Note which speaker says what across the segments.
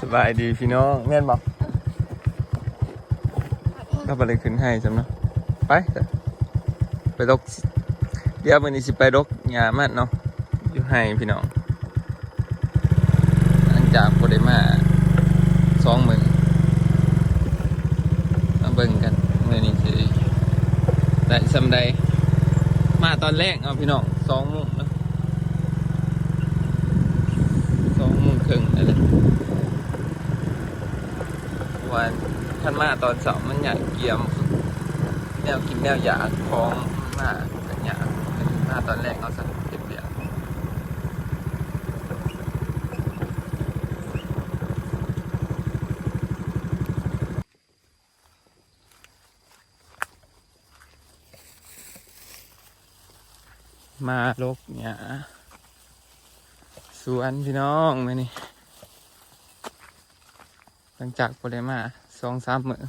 Speaker 1: ส
Speaker 2: บายดีพี่น้องแม่นบอกก็ไปเลยขึ้นให้จำเนาะไปไปดกเดี๋ยววันนี้สิไปดกหญ้ามันเนาะอยู่ให้พี่น้องหลังจากโปรเดมาสองมือมาเบิ่งกันมื่อนี้สิได้สำใดมาตอนแรกเอาพี่น้องสองโมงเนาะส องโมงครึ่งอะไรวันท่านมาตอนสองมันอยากเกี่ยม แนวกินแนวอยากของมากันอยากมาตอนแรกเอาสักเก็บเดียวมาลกเนี่ย สวนพี่น้องมานี่หลังจากไปได้มาสองสามมือ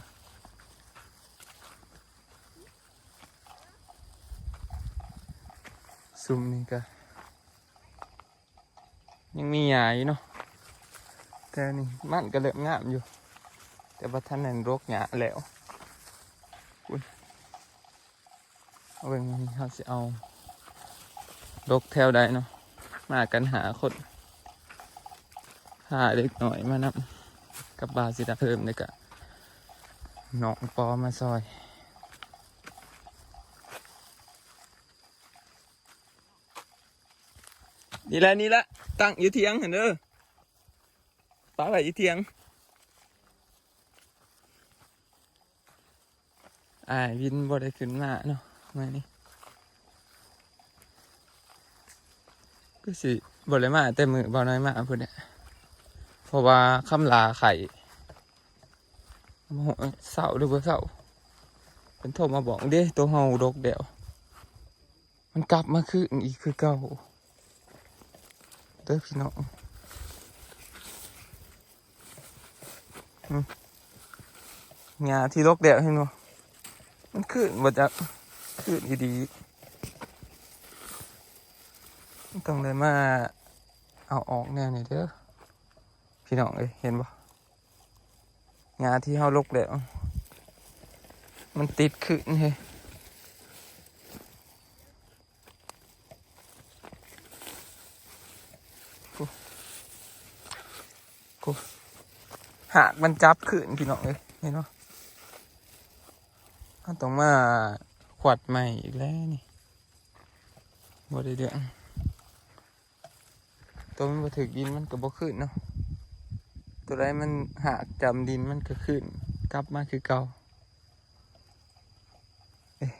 Speaker 2: ซุ่มนี่ก็ยังมีหยาอยู่เนาะแต่นี่มันก็เริ่มงามอยู่ แต่ว่าท่านนั้นรกหยาแล้วอุ้ยเอาเบิ่งนี่เขาสิเอารกแถวใดเนาะ มากันหาคนหาเด็กหน่อยมานำกับบาสิดาเพิ่มเลยกะหนองปอมาซอยนี่แหละนี่แหละตั้งอยู่เทียงเห็นเด้อป้าไปอยู่เทียงอ่าวินบ่ได้ขึ้นมาเนาะมานี่ ก็สิบ่ได้มาแต่มือบ่น้อยมาเพิ่นเนี่ยเพราะว่าคำลาไข่โมโหเสาดูเบอเสาเป็นโทรมาบอกเด้ตัวเฮาดกเดียว มันกลับมาคืออีกคือเก่าเด้อพี่น้องงาที่ดกเดียวเห็นบ่มันขึ้นบ่จักขึ้นอีดี ต้องเลยมาเอาออกแนวนี้เด้อพี่น้องเอ้ยเห็นปะงาที่เฮาลกแล้ว มันติดขึ้นเฮ้กูกูหากมันจับขึ้นพี่น้องเอ้ยเห็นปะมันต้องมาขวัดใหม่อีกแล้วนี่บ่ได้เดือง ตัวมันบ่ถึกดินมันก็บ่ขึ้นเนาะตัวไรมันหากจำดินมันก็ขึ้น กลับมาคือเก่าเอ๊ะ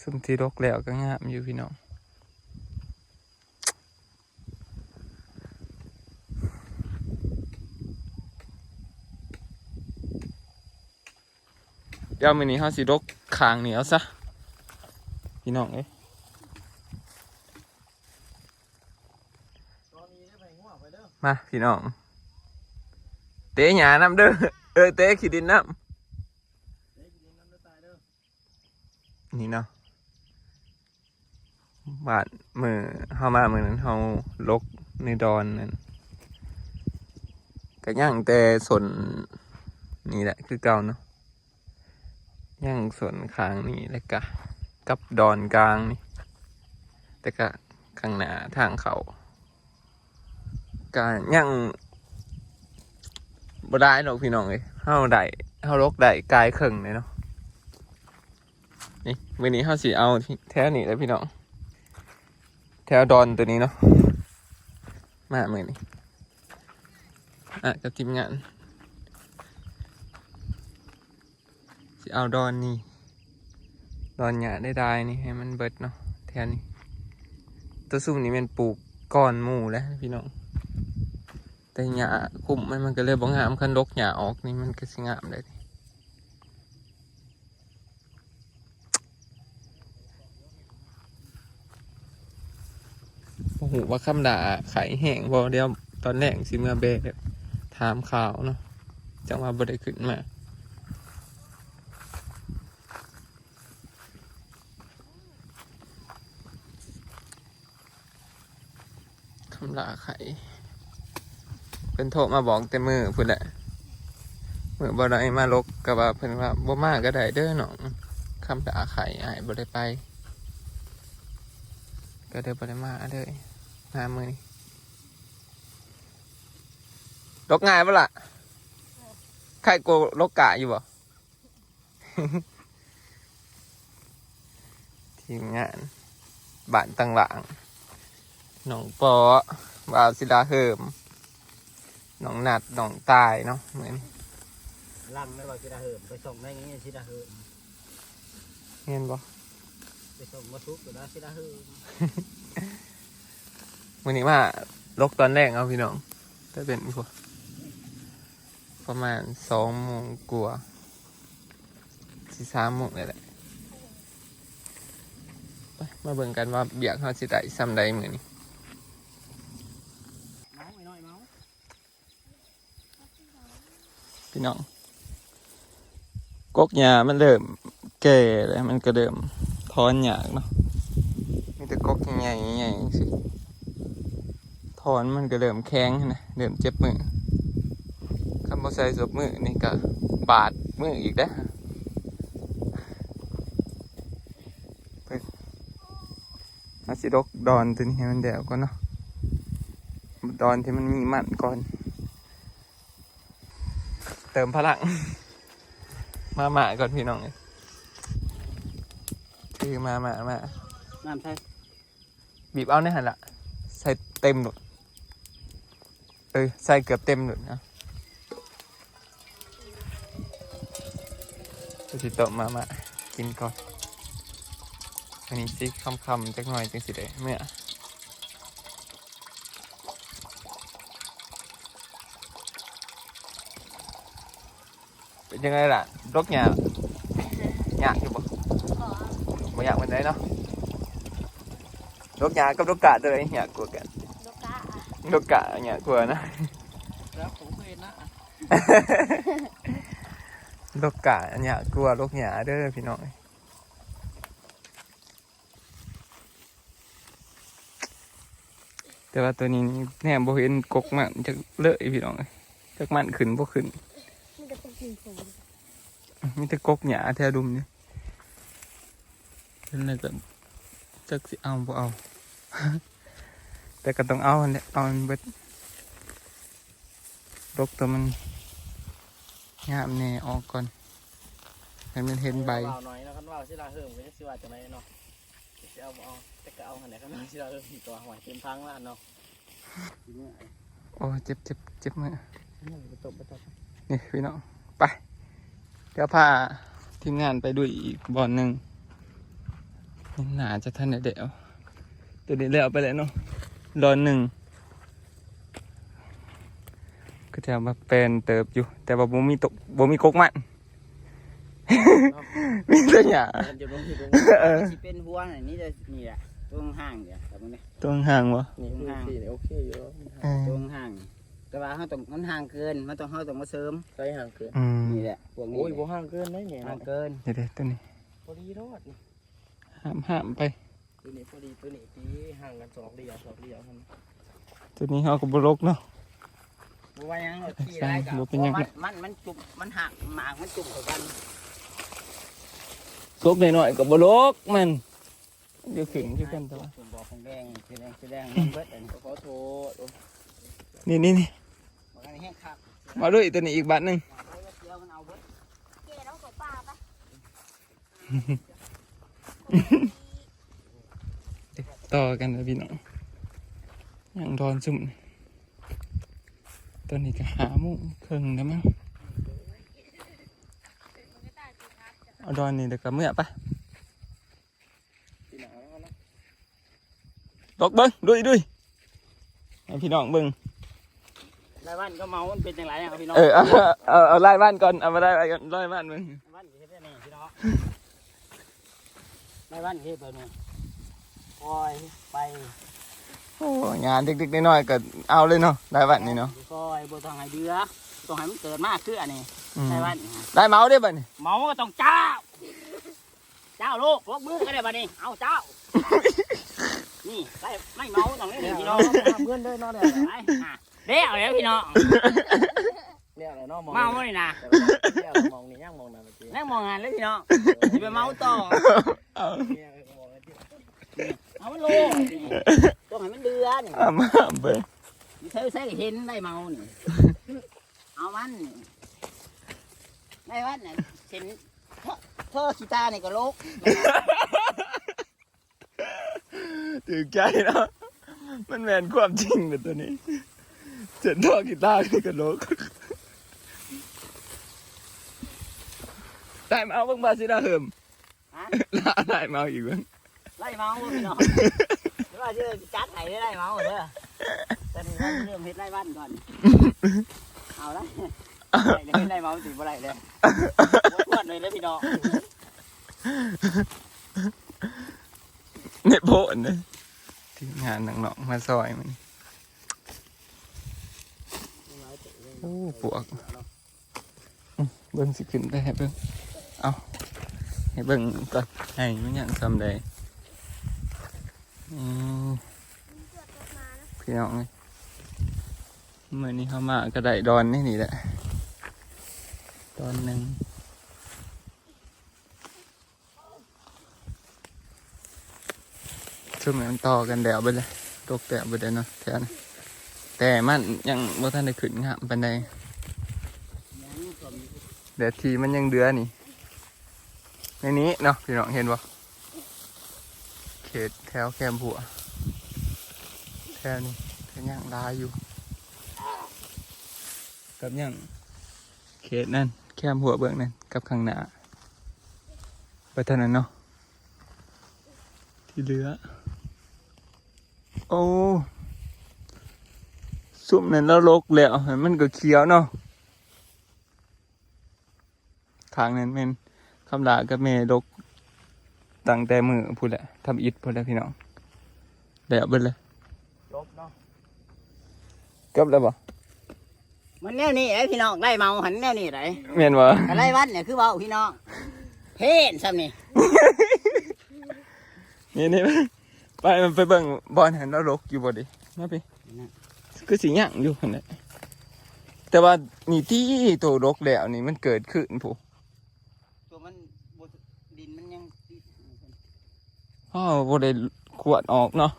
Speaker 2: ซุ่มที่รกแล้วก็งามอยู่พี่น้องเดี๋ยวมือนี้เฮาสิรกคางเหนียวซะพี่น้องเอ้ย
Speaker 1: ตอนนี้ได้ไปง่วงไปเด้อ
Speaker 2: มาพี่น้อง เตะหยาน้ำเด้อเออเตะขีดินน้ำ
Speaker 1: เด้อตา
Speaker 2: นี่เนาะบาดมือเฮามามือนั้นเฮาลกในดอนนั่นก็ย่างแต่ส่วนนี่แหละคือเก่าเนาะย่างส่วนข้างนี่แล้วก็กับดอนกลางนี่แต่ก็ข้างหน้าทางเขา ก็ย่างบ่ได้หรอกพี่น้องเอ้ยเฮาได้เฮาลกได้กายครึ่งเลยเนาะนี่วันนี้เขาสิเอาแถวนี้เลยพี่น้องแถวดอนตัวนี้เนาะมาเมื่อนี้อะกับทีมงานสิเอาดอนนี่ดอนหยาได้ได้นี่ให้มันเบิดเนาะแถวนี้ตัวซุ่มนี้มันปลูกก้อนหมู่แล้วพี่น้อง แต่หญ้าคุ้มมันมันก็เลยบ่งามคันดกหญ้าออกนี่มันก็สิงามเลยโอ้โหว่าคำด่าไข่แห้งบอเดียวตอนแรกสิมาเบะถามข่าวเนาะจังว่าบ่ได้ขึ้นมาคำด่าไข่ พิ่นโทรมาบอกแต่มือพุ่นแหละมือบ่ได้มาลกก็ว่าเพิ่นว่าบ่มาก็ได้เด้อน้องคำลาไข่อ้ายบ่ได้ไป ก็เด้บ่ได้มาเลยมามือนี้ลกง่ายบ่ล่ะไข่โกลกกะอยู่บ่ทีมงานบ้านตังหลังหนองปอบาวศิลาเหิม หนองนัดหนองตายเนาะเหมือน
Speaker 1: ลังไม่ว่าสิดาเหิมไปส่งได้งี้สิดาเหิม
Speaker 2: เห็นบ่
Speaker 1: ไปส่งมาทุกอยู่นะสิดาเหิม
Speaker 2: วันนี้มาลกตอนแรกเอาพี่น้องแต่เป็นพวกประมาณสองโมงกว่าสี่สามโมงนี่แหละไปมาเบิ่งกันว่าเบียกเขาสิได้ซ้ำใดมือนี้
Speaker 1: เมาไม่น้อยเมา
Speaker 2: พี่น้องกกหญ้ามันเริ่มแก่แล้วมันก็เริ่มถอนหยากเนาะมีแต่กกใหญ่ใหญ่สิถอนมันก็เริ่มแข็งนะเริ่มเจ็บมือคำว่าใส่ศพมือนี่ก็บาดมืออีกแล้วอาสิดกดอนตัวนี้ให้มันแดวก่อนเนาะดอนที่มันมีมันก่อน เติมพลัง มาหมาก่อนพี่น้องเลยคือมามามา
Speaker 1: น้ำใช่
Speaker 2: บีบเอาในหันละใส่เต็มหนุดเออใส่เกือบเต็มหนุดนะจะสิโตะมามากินก่อนอันนี้สิคำคำๆจักหน่อยจังสิได้เมื่อเป็น ยังไงล่ะรกหยาหยากอยู่บ่บ่อยากเป็นไรเนาะรกหยากับรกกะตัวไหนหยากกว่ากัน
Speaker 3: ลูกกะ
Speaker 2: รกกะหยากกว่านะ
Speaker 1: แล้วผมเคยนะ
Speaker 2: ลกกะอันเนี้ยกลัวลกหยาเด้อพี่น้องแต่ว่าตัวนี้นี่แน่บ่เห็นกกมันจะเลอะพี่น้องจักมันขึ้นบ่ขึ้น
Speaker 3: มันก็ต้องกินผม
Speaker 2: มีแต่กกหยาแท้ดุมนี่เป็นอะไรก็จักสิเอาบ่เอา แต่ก็ต้องเอาอันเนี้ยเอามันเบิดลกตัวมันงามแน่ออกก่อนให้มันเห็นใบ
Speaker 1: เบาหน่อยนะคันว่าสิดาเหิมก็จะสิว่าจังไดเนาะสิเอาบ่เอาแต่ก็เอาหันไหนคันว่าสิดาเหิมอีกตัวหวยเต็มพังแล้วเนาะทีนี้
Speaker 2: โอ้เจ็บเจ็บเจ็บมือ
Speaker 1: ไปตบไปตบ
Speaker 2: นี่พี่น้อง ไป เดี๋ยวพาทีมงานไปดูอีกบอลหนึ่งนี่หนาจะทันได้เดี๋ยวตัวนี้แล้วไปแล้วเนาะรอนหนึ่งก็จะมาเป็นเติบอยู่ แต่ว่าบ่มีตกบ่มีกกมันมีแต่หยา
Speaker 1: มันจะลงที่ลง
Speaker 2: เออ
Speaker 4: สิเป็นหัวน่ะนี่เลยนี่แหละตรงห้างเดี๋ยวแต่มึงเนี่ย
Speaker 2: ตรงห่างวะ
Speaker 1: นี่คือสี่โอเคอยู่แล้ว
Speaker 2: เออ
Speaker 4: ตรงห้าง แต่ว่าเขาต้องมันห่างเกินมันต้องเขาต้องมาเสริม
Speaker 1: ใส่ห่างเกิน
Speaker 2: อืม
Speaker 4: นี่แหละพวกนี้
Speaker 1: โอ้ยบ่ห่างเกินได้ไง
Speaker 4: ห่า
Speaker 1: เนาะ
Speaker 4: งเกิน
Speaker 2: เดี๋ยวเดี๋ยวตัวนี้
Speaker 1: พอดีรอด
Speaker 2: ห้ามห้ามไป
Speaker 1: ตัวนี้พอดีตัวนี้ตีห่างกันสองเดียวสองเดียวมัน
Speaker 2: ตัวนี้เขาก็บลกเนาะ
Speaker 4: บัวยังเราที่
Speaker 2: ใช่
Speaker 4: ได้กับ
Speaker 2: บ่เป็นหยัง
Speaker 4: มันมันมันจุ่มมันหักหมากมันจุ่มเข้ากัน
Speaker 2: กกหน่อยๆกับบลกมันเดี๋ยวขึ้นที่กันตัว
Speaker 4: จุ่มบอกของแดงสีแดงสีแดงมันเบิดอันนี้
Speaker 1: ขอโทษ
Speaker 2: นี่นี่นี่
Speaker 4: บอกกัน แห้งคัก
Speaker 2: มาด้วยตัวนี้อีกบาทหนึ่ง
Speaker 4: เดียวมันเอาเบิด
Speaker 3: เกต้องตกปลาปะ
Speaker 2: ต่อกันนะพี่น้องอย่างดอนสุ่มตัวนี้ก็หามุเครื่งแล้มั้งเอาดอนนี่เดี๋ยวก็เมื่อปะตกเบิ้งดุยดุยให้พี่น้องเบิ้ง
Speaker 4: รายวันก็เมามันเป็นจังไรอะพี่น้อง
Speaker 2: เออเอาเอาเอาไล่บ้านก่อนเอามาไล่บ้านก่อนไล่บ้านมึง
Speaker 4: รายวันเฮ็ดได้นี่พี่น้องรายวันเฮ็ดแบบนี้ปล่อยไป
Speaker 2: โอ้งานเด็กๆน้อยๆก็เอาเลยเนาะไล่บ้านนี่เนาะ
Speaker 4: ปล่อยบ่ต้องให้เดือต้องให้มันเกิดมากคืออันนี้
Speaker 2: อืม
Speaker 4: รายวันนี่ฮะ
Speaker 2: ได้เมาได้บ้านนี่
Speaker 4: เมาก็ต้องเจ้า เจ้าลูกลกมือก็ได้บัดนี้ เอาเจ้า นี่ได้ไม่เมาต้องได้หนึ่งพี่น้อง
Speaker 1: เงินเด้อเนาะเนี่ย
Speaker 4: ไปอะ เดี๋ยวเดี๋ยวพี่น้อง
Speaker 1: เรียกอะไรเนาะมอง
Speaker 4: เมาบ่นี่นะ
Speaker 1: เรียกมองนี่ย่างมองนั่นเมื่อกี้
Speaker 4: นั่งมองงานเลยพี่น้องสิไปเมาต่อ
Speaker 1: เรียกมองนั่นที่
Speaker 4: เอามันโลต้องให้มันเดือน
Speaker 2: อามาเบิ่ง
Speaker 4: เธอใส่เห็นได้เมานี่เอามันนี่ได้วันน่ะเห็นเธอเธอขีตานี่ก็โลก
Speaker 2: ถือใจเนาะมันแม่นความจริงเลยตัวนี้ เจ็ดดอกกีตาร์นี่ก็โลกได้มาเอาเบิ่งบาสิดาเหิม
Speaker 4: ฮะ
Speaker 2: ลาได้มาเอาอีกเบิ่ง
Speaker 4: ไล่เมาพี่น้องหรือว่าจะจัดไห้ได้ไล่เมาเด้อตอนนี้เราเริ่มเฮ็ดไล่วันก่อน เอาละไล่เฮ็ดไล่เมาสิบ่ไรเลยปวดเลยเลยพี่น้อง
Speaker 2: เนี่ยโพนเลยทีมงานน้องๆมาซอยมัน โอ้ปวกเบิ่งสิขึ้นได้ให้เบิ่งเอาให้เบิ่งก่อนให้มันยังซ้ำได้อืมพี่น้องเลยเมื่อนี้เข้ามาก็ไดดอนนี่นี่แหละดอนหนึ่งช่วงนี้มันต่อกันแดวไปเลยตกแดวไปเลยเนาะแถวนี้ แต่มันยังบ่ทันได้ขึ้นงามปานใดเดี๋ยวทีมันยังเดือนี่ ในนี้เนาะพี่น้องเห็นบ่เขตแถวแคมผัวแถวนี้แถวยังลายอยู่ กับยังเขตนั่นแคมหัวเบื้องนั่นกับข้างหน้าไปเท่านั้นเนาะที่เหลือ โอ้ ซุ่มนั้นแล้วลกแล้วเห็นมันก็เขียวเนาะทางนั้นเป็นคำลากับเมลกตั้งแต่มือพูดแหละทำอิฐพูดแหละพี่น้องแล้วเบิดเลย
Speaker 1: ลบเนาะ
Speaker 2: กับแล้วบ่
Speaker 4: มันแนวนี้ไอ้พี่น้องไล่เมาหันแนวนี้ไร
Speaker 2: เมียนบ่
Speaker 4: ไล่วันเนี่ยคือเบาพี่น้องเพ่นซ้ำนี่
Speaker 2: นี่นี่ไปมันไปเบิ่งบอลเห็นแล้วลกอยู่บ่ดิมาไป คือสิย่างอยู่หั่นแหละแต่ว่านี่ที่ตัวลกแล้วนี่มันเกิดขึ้นผู้
Speaker 4: ตัวมันบดินมันยังติด
Speaker 2: อ๋อบ่ได้ขวดออกเนาะ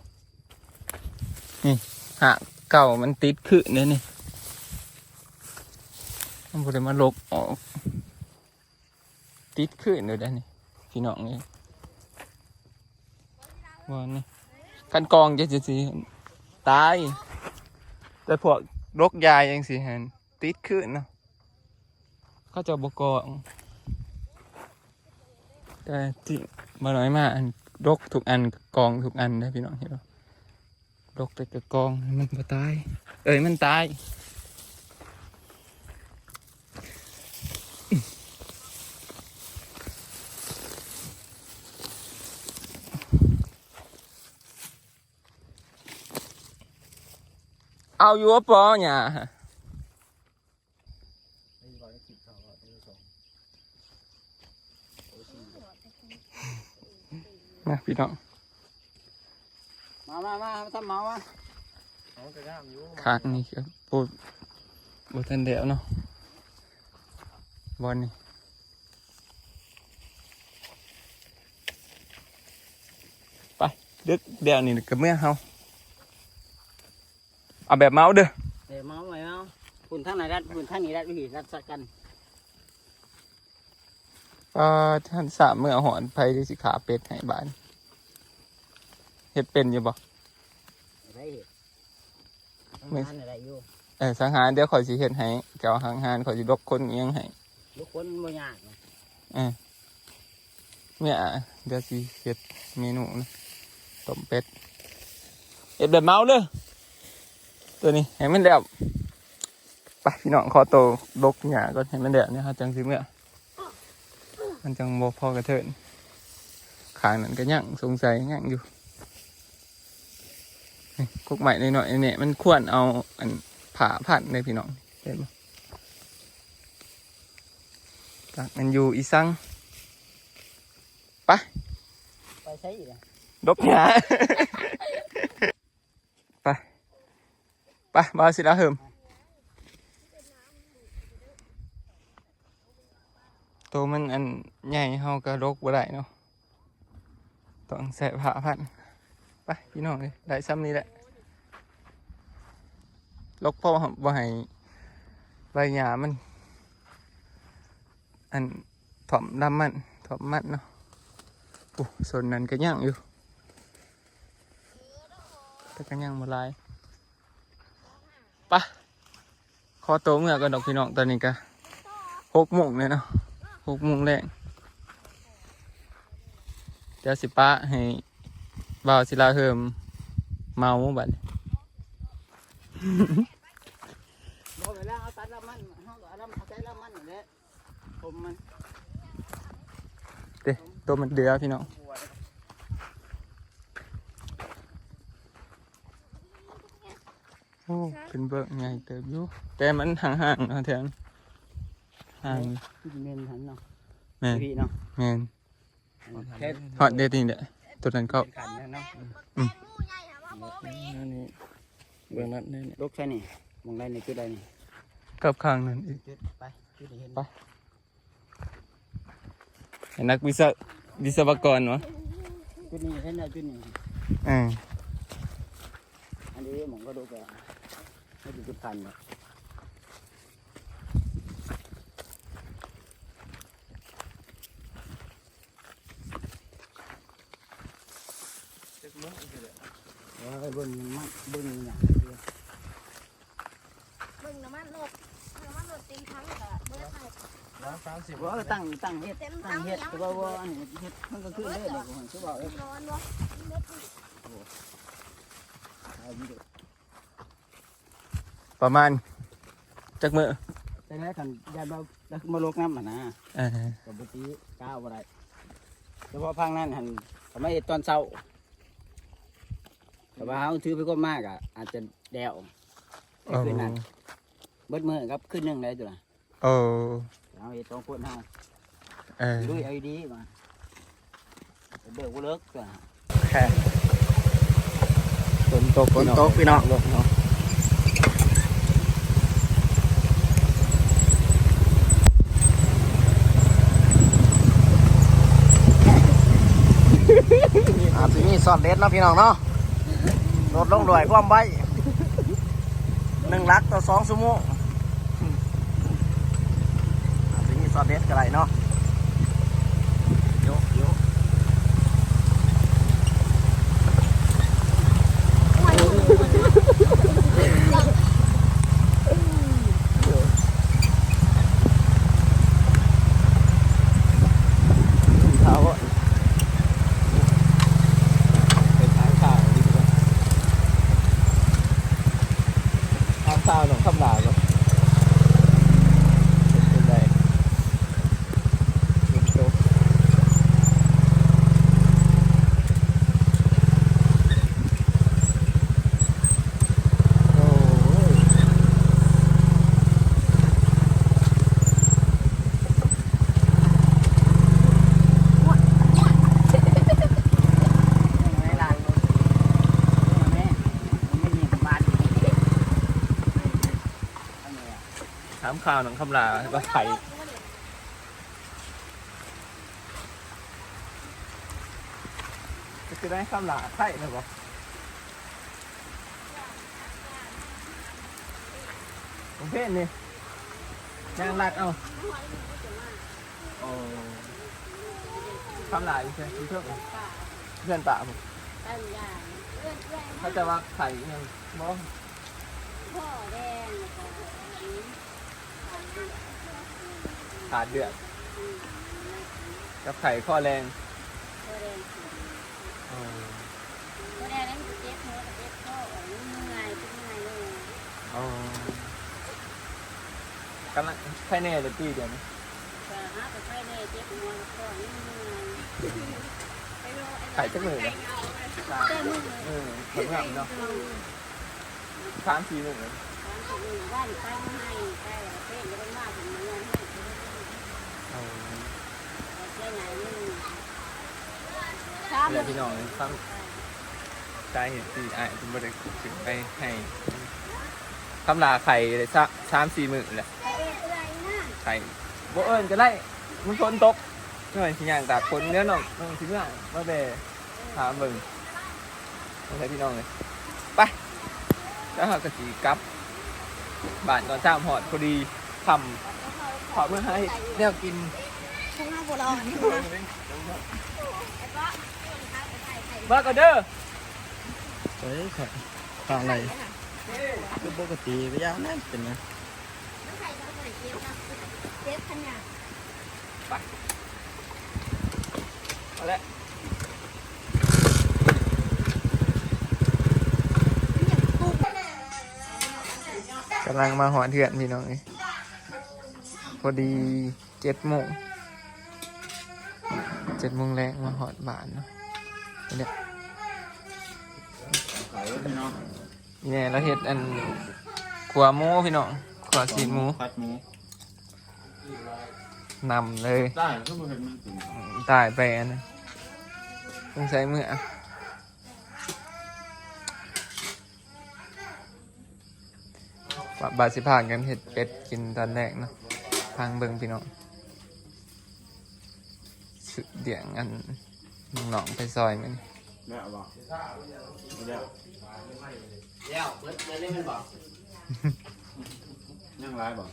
Speaker 2: นี่หากเก่ามันติดขึ้นเนี่ยนี่มันบ่ได้มาลกออก ติดขึ้นเลยได้อนี่พี่น้องนี่ว่านี่กันกองจะจะสิตาย แต่พวกรกยายยังสิเห็นติดขึ้นเนาะก็จะบกองแต่ที่มาน้อยมากอันรกทุกอันกองทุกอันได้พี่น้องเห็นปะรกแต่กระกองมันมาตาย เอ้ยมันตาย เอาอยู่ว่าปอเนี่ย
Speaker 1: ไม่ร้อยสิบสองร้อยสอง
Speaker 2: นะพี่น้อง
Speaker 4: มามามาทำ เมามา
Speaker 1: เขาจะงามอยู่
Speaker 2: คากนี่ครับปูบทันเดียวเนาะบอลนี่ไปเด็กเดี๋ยวนี่กับเมื่อเฮาเอาแบบเมาเด้อ
Speaker 4: เดี๋ยวเมาไหมเมาคุณทั้งไหนรัดคุณทั้งนี้รัดวิธีรัดสักกัน
Speaker 2: ก็ท่านสามเมื่อหอนไปที่สิขาเป็ดให้บ้านเฮ็ดเป็นอยู่บ่
Speaker 4: อะไรเหตุ
Speaker 2: ไม่
Speaker 4: ทำงานอะไรอยู่
Speaker 2: เออสังหารเดี๋ยวข่อยสิเฮ็ดให้เจ้าหางหานข่อยสิลกคนเอียงให้
Speaker 4: ทุกคนบ่ยากนะ
Speaker 2: เนี่ยเดี๋ยวสิเฮ็ดเมนูนะต้มเป็ดเฮ็ดแบบเมาเด้อ ตัวนี้ให้มันแล้วไปพี่น้องขอโตวลกหญ้าก่อนให้มันแล้วเนี่ยฮะจังสิเมื่อมันจังบ่พอกระเทินขางนั้นก็ยังสงสัยยังอยู่นี่กุกใหม่หน่อยๆเนี่ยมันควรเอาอันผ่าพันเลยพี่น้องเห็นบ่จากมันอยู่อีสัง
Speaker 4: ไปใช้อีกอะ
Speaker 2: ลบหญ้าไป ไปบาสิละเหิมตัวมันอันใหญ่เฮากระรกบ่ได้เนาะต้องใส่ผ้าพันไปพี่น้องเลยได้ซ้ำนี้แหละลกพราะว่าบ่ให้ใบหญ้ามัน อันถอมดำมันถอมมันเนาะโอ้ส่วนนั้นก็ย่างอยู่แต่ก็ยังบ่ลาย ปะขอตัวเมื่อกันดอกพี่น้องตอนนี้ก็หกโมงเลยเนาะหกโมงแรงเดี๋ยวสิป้าให้บ่าวศิลาเฮิมเมาบัดนี้
Speaker 4: บอกเวลาเอาตัดละมันเอาเอาละเอาใช้ละมันนี่แหละผมมัน
Speaker 2: เด้ตัวมันเดือพี่น้อง
Speaker 4: ปวด
Speaker 2: โอ้ เป็นเบิกใหญ่เติบอยู่แต่มันห่างๆเนาะแทนห่าง
Speaker 4: พี่เมนทันเนาะ
Speaker 2: แม่น
Speaker 4: พี่เนาะ
Speaker 2: แม่น
Speaker 4: แค่
Speaker 2: ฮอดเด็ดนี่แหละตัวนั้นก็
Speaker 4: ขันเนาะ
Speaker 3: แตงมูใหญ่ค่ะว่าโบเม
Speaker 1: นั่นนี่เบื้องนั้นนี่
Speaker 4: ลูกใช่นี่มองได้นี่คือได้นี่
Speaker 2: กับข้างนั้นอีก
Speaker 4: จุดไปจุดเห็น
Speaker 2: ไปให้นักวิศววิศวกรวะ
Speaker 4: จุดนี้เห็นได้จุดนี้
Speaker 2: อ่า
Speaker 4: อันนี้หมองก็ดูไป ให้ดูจุดพันนะเบิ่งมันเบิ่งอย่างเดียว
Speaker 3: เบิ่งน้ำมันรถน้ำมันรถตีทั้งกะเบิ่งให้
Speaker 1: ร้อยสามสิบ
Speaker 4: ว่าตั้งตั้งเฮ็ดตั้งเฮ็ดแต่ว่าว่าอันนี้เฮ็ดมันก็คือเฮ็ดเลยผมชื่อว่าเอ้ย
Speaker 3: นอนวะเม็ด
Speaker 4: เอาอยู่ดิ
Speaker 2: ประมาณจักมือ
Speaker 4: แต่แล้วกันยายมาแล้วมาลกน้ำอะนะ
Speaker 2: อ่า
Speaker 4: กับบุตรีก้าวอะไรเฉพาะพังนั้นหันทำไมตอนเช้าแต่ว่าเขาถือไปก็มากอะ อาจจะแดว
Speaker 2: โอ้
Speaker 4: คืนนั้นเบิดมือครับขึ้นหนึ่งเลยจุล่ะ
Speaker 2: โอ้
Speaker 4: เอาเฮ็ดตรงคนเฮา
Speaker 2: เออ
Speaker 4: ด้วยเอาดีมาเบิกว่าเลิกจ้ะ
Speaker 2: แค่ฝนตก
Speaker 4: ฝนตกพี่น้อง
Speaker 2: เนาะ
Speaker 4: อา สอดเล็ดเนาะพี่น้องเนาะลดลงด้วยความไวหนึ่งลักต่อสองชั่วโมงอาสิมีสอดเล็ดกันไรเนาะโยกโยกเท้าอะไปทางข้าวดีกว่าทางข้าวหนองคำลาเนาะเป็นไงเป็นโต๊ะโอ้ยไม่ลานแม่ไม่ยิงบ้าน
Speaker 2: ถามข่าวหนังคำลาว่าไข่จะได้คำลาไข่เลยบ่ผมเพ่นนี่ยางรัดเอาโอ้คำลาอยู่ใช่ไหมเพื่อนผมเพื่อนป่าผม
Speaker 3: ตั้งอย่างเอื้อนแรง
Speaker 2: เขาจะว่าไข่ยังบ่
Speaker 3: พ่อแดงนะคะ
Speaker 2: ขาดเดือด กับไข่ข้อแรง
Speaker 3: พ่อแดงพ่อแดงนั่นคือเจ็บหัวกับเจ็บข้ออ่อนนี่เมื่อยเป็นเมื่อยเลย
Speaker 2: อ๋อกำลังไข่แน่จะตีเดี๋ยวนี้
Speaker 3: จะหาแต่ไฟแดงเจ็บหัวกับข้อนี่เมื่อยไปรอ
Speaker 2: ไข่จักมือเลย
Speaker 3: เต้มือ
Speaker 2: เออทำงานเนาะสามสี่หนึ่งเลย
Speaker 3: ว่านไปให้ไปเต้จะต้องมาถึงเงินให้
Speaker 2: เอา
Speaker 3: เจ้าไหนนี่
Speaker 2: เดี๋ยวพี่น้องฟังใจเห็นสี่ไอ้คุณบริสุทธิ์ไปให้คำลาไข่เลยซะสามสี่มื้อแหละ
Speaker 3: ไข่
Speaker 2: บ่เอิ้นก็ได้มันฝนตกหน่อยสิย่างตากฝนเนื้อน้องน้องสิเมื่อมาเบถาเบิ่งมาใส่พี่น้องเลยไปแล้วเราก็สิกลับ บ้านตอนเช้าหอดพอดีทำขอเมื่อให้แนวกิน
Speaker 3: พวกเราโบราณ
Speaker 2: มาก่อนเด้อ
Speaker 1: เฮ้ยค่ะข้าวอะไรคือปกติก็ยากนั่นเป็นนะ
Speaker 3: เจ็บขนาด
Speaker 2: เอาละำลังมาหอเถื่อนพี่น้องเอ้ยพอดีเจ็ดโมงเจ็ดโมงแรงมาหอดบ้านเนาะเนี่ย
Speaker 1: ขายพี่น้อง
Speaker 2: นี่เราเห็ดอันขัวหมูพี่น้องขัวสีหมู
Speaker 1: ผัดหมู
Speaker 2: นำเลย
Speaker 1: ได้ก็มาเห็นมันกิน
Speaker 2: ตายไปอันนะต้องใช้มืออะ ว่าบาสิผ่านกันเห็ดเป็ดกินตอนแรกเนาะทางเบิงพี่น้องสุดเดี่ยงอันน้องๆไปซอยมัน
Speaker 1: แล้วบอกแล้ว
Speaker 4: เดี๋ยวเบิดเบิดเล่นมันบอก
Speaker 1: นั่งร้ายบอก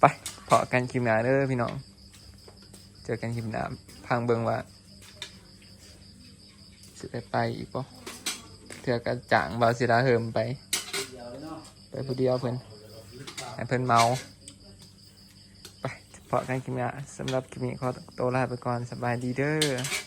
Speaker 2: ไปพอกันคลิปหนาเด้อพี่น้อง เจอกันคลิปหนาพังเบิงว่าสิได้ไปอีกปะเถื่อกระจ่างบาสิดาเหิมไป ไปผู้เดียวเพิ่นให้เพิ่นเมา ไปเฉพาะการคลิปหนาสำหรับคลิปนี้ขอตัวลาไปก่อนสบายดีเด้อ